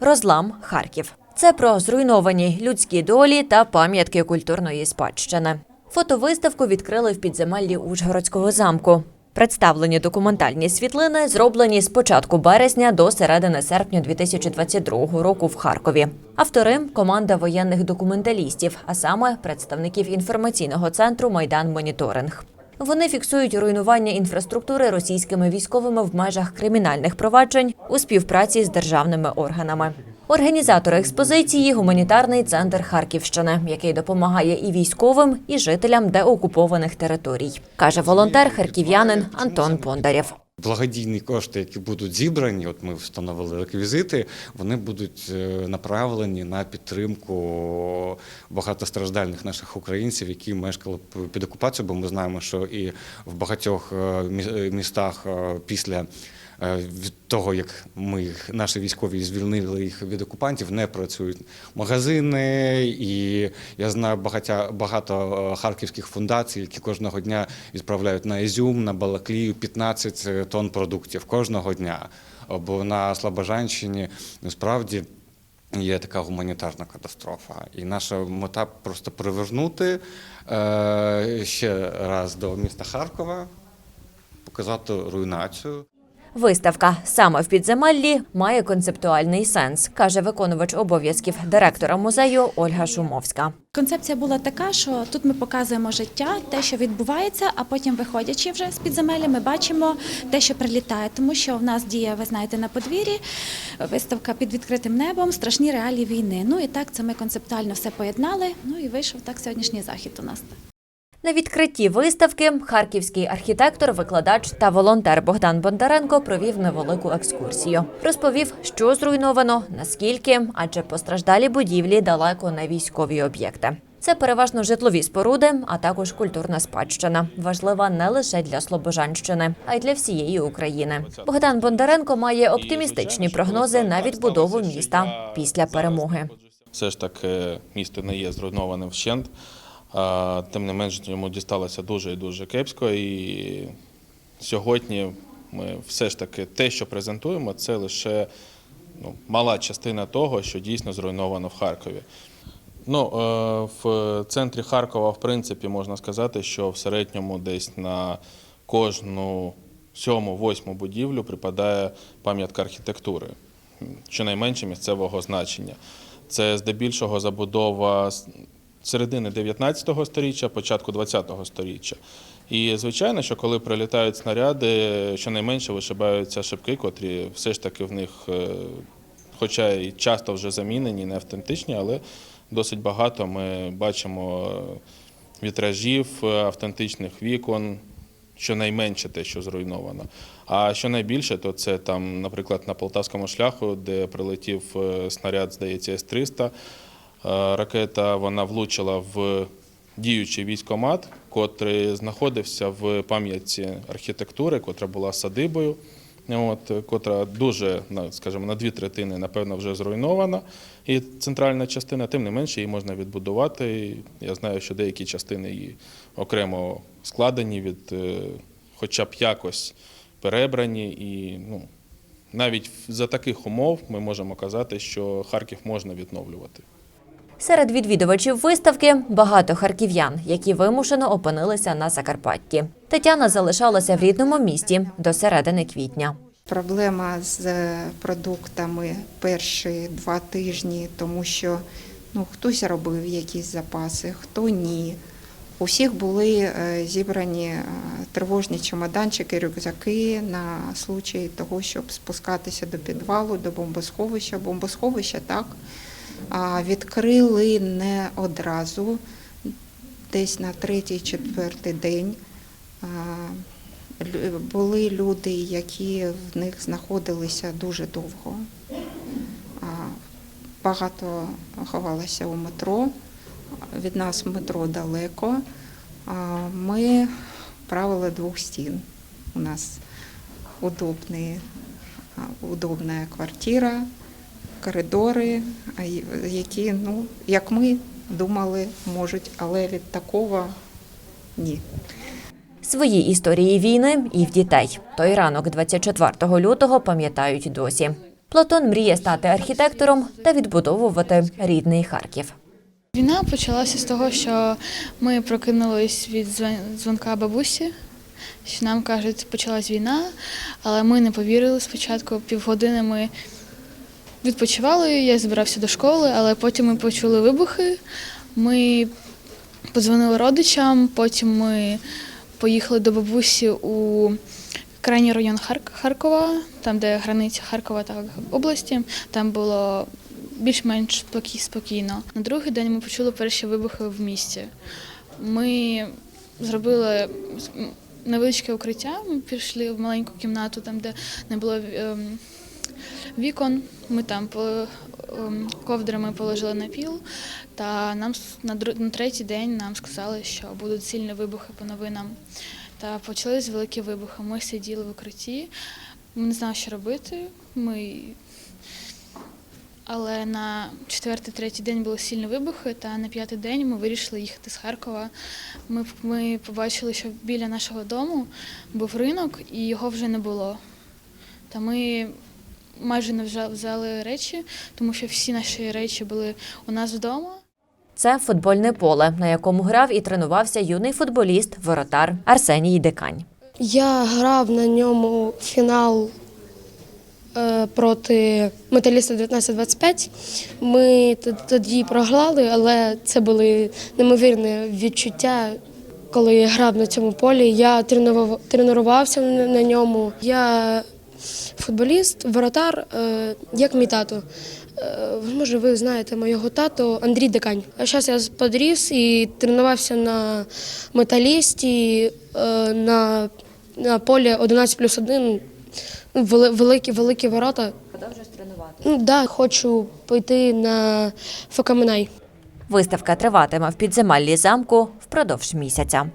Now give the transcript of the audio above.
Розлам Харків. Це про зруйновані людські долі та пам'ятки культурної спадщини. Фотовиставку відкрили в підземеллі Ужгородського замку. Представлені документальні світлини зроблені з початку березня до середини серпня 2022 року в Харкові. Автори команда воєнних документалістів, а саме представників інформаційного центру Майдан Моніторинг. Вони фіксують руйнування інфраструктури російськими військовими в межах кримінальних проваджень у співпраці з державними органами. Організатори експозиції гуманітарний центр Харківщини, який допомагає і військовим, і жителям деокупованих територій, каже волонтер харків'янин Антон Пондарєв. Благодійні кошти, які будуть зібрані, от ми встановили реквізити, вони будуть е, направлені на підтримку багатостраждальних наших українців, які мешкали під окупацією, бо ми знаємо, що і в багатьох е, мі- містах е, після того, як ми їх, наші військові звільнили їх від окупантів, не працюють магазини. І я знаю багатя, багато е, харківських фундацій, які кожного дня відправляють на Ізюм, на Балаклію 15 тонн продуктів кожного дня. Бо на Слобожанщині насправді. Є така гуманітарна катастрофа, і наша мета просто привернути е, ще раз до міста Харкова, показати руйнацію. Виставка саме в підземеллі має концептуальний сенс, каже виконувач обов'язків директора музею Ольга Шумовська. Концепція була така, що тут ми показуємо життя, те, що відбувається, а потім, виходячи вже з підземелля, ми бачимо те, що прилітає. Тому що в нас діє, ви знаєте, на подвір'ї виставка під відкритим небом, страшні реалії війни. Ну і так це ми концептуально все поєднали. Ну і вийшов так сьогоднішній захід у нас. На відкритті виставки харківський архітектор, викладач та волонтер Богдан Бондаренко провів невелику екскурсію. Розповів, що зруйновано, наскільки, адже постраждалі будівлі далеко не військові об'єкти. Це переважно житлові споруди, а також культурна спадщина, важлива не лише для Слобожанщини, а й для всієї України. Богдан Бондаренко має оптимістичні прогнози на відбудову міста після перемоги. Все ж таки місто не є зруйнованим вщент. Тим не менш йому дісталося дуже і дуже кепсько. І сьогодні ми все ж таки те, що презентуємо, це лише ну, мала частина того, що дійсно зруйновано в Харкові. Ну, е, в центрі Харкова, в принципі, можна сказати, що в середньому десь на кожну сьому, восьму будівлю припадає пам'ятка архітектури, щонайменше місцевого значення. Це здебільшого забудова середини 19 століття, початку 20 століття. І звичайно, що коли прилітають снаряди, щонайменше вишибаються шибки, котрі все ж таки в них, е, хоча і часто вже замінені, не автентичні, але досить багато ми бачимо е, вітражів, е, автентичних вікон, щонайменше те, що зруйновано. А що найбільше, то це там, наприклад, на Полтавському шляху, де прилетів снаряд, здається, С-300, е, ракета вона влучила в діючий військомат, котрий знаходився в пам'ятці архітектури, котра була садибою. От, котра дуже, скажімо, на дві третини, напевно, вже зруйнована. І центральна частина, тим не менше, її можна відбудувати. Я знаю, що деякі частини її окремо складені від, е, хоча б якось перебрані. І ну, навіть за таких умов ми можемо казати, що Харків можна відновлювати. Серед відвідувачів виставки багато харків'ян, які вимушено опинилися на Закарпатті. Тетяна залишалася в рідному місті до середини квітня. Проблема з е, продуктами перші два тижні, тому що ну, хтось робив якісь запаси, хто ні. У всіх були е, зібрані е, тривожні чемоданчики, рюкзаки на случай того, щоб спускатися до підвалу, до бомбосховища. Бомбосховища так відкрили не одразу, десь на третій-четвертий день. Були люди, які в них знаходилися дуже довго. Багато ховалося у метро. Від нас метро далеко. Ми правили двох стін. У нас удобна квартира, коридори, які, ну, як ми думали, можуть, але від такого ні. Свої історії війни і в дітей. Той ранок 24 лютого пам'ятають досі. Платон мріє стати архітектором та відбудовувати рідний Харків. Війна почалася з того, що ми прокинулись від дзвон- дзвонка бабусі, що нам кажуть, почалась війна, але ми не повірили спочатку. Півгодини ми відпочивали, я збирався до школи, але потім ми почули вибухи. Ми подзвонили родичам, потім ми поїхали до бабусі у крайній район Харк- Харкова, там, де границя Харкова та області. Там було більш-менш спокій- спокійно. На другий день ми почули перші вибухи в місті. Ми зробили невеличке укриття. Ми пішли в маленьку кімнату, там, де не було ем, вікон. Ми там ем, ковдрами положили на піл. Та нам на, третій день нам сказали, що будуть сильні вибухи по новинам. Та почались великі вибухи. Ми сиділи в укритті, ми не знали, що робити. Ми... Але на четвертий, третій день були сильні вибухи, та на п'ятий день ми вирішили їхати з Харкова. Ми, ми побачили, що біля нашого дому був ринок, і його вже не було. Та ми майже не взяли речі, тому що всі наші речі були у нас вдома. Це футбольне поле, на якому грав і тренувався юний футболіст, воротар Арсеній Дикань. Я грав на ньому фінал е, проти металіста 1925. Ми тоді програли, але це були неймовірні відчуття, коли я грав на цьому полі. Я тренував, тренувався на на ньому. Я футболіст, воротар, е, як мій тато. Е, Може, ви знаєте моєго тату Андрій Декань. А зараз я подріс і тренувався на металісті е, на, на полі 11 плюс 1. Великі, великі ворота. Продовжуєш тренувати. Ну, да, хочу пойти на ФК Минай. Виставка триватиме в підземеллі замку впродовж місяця.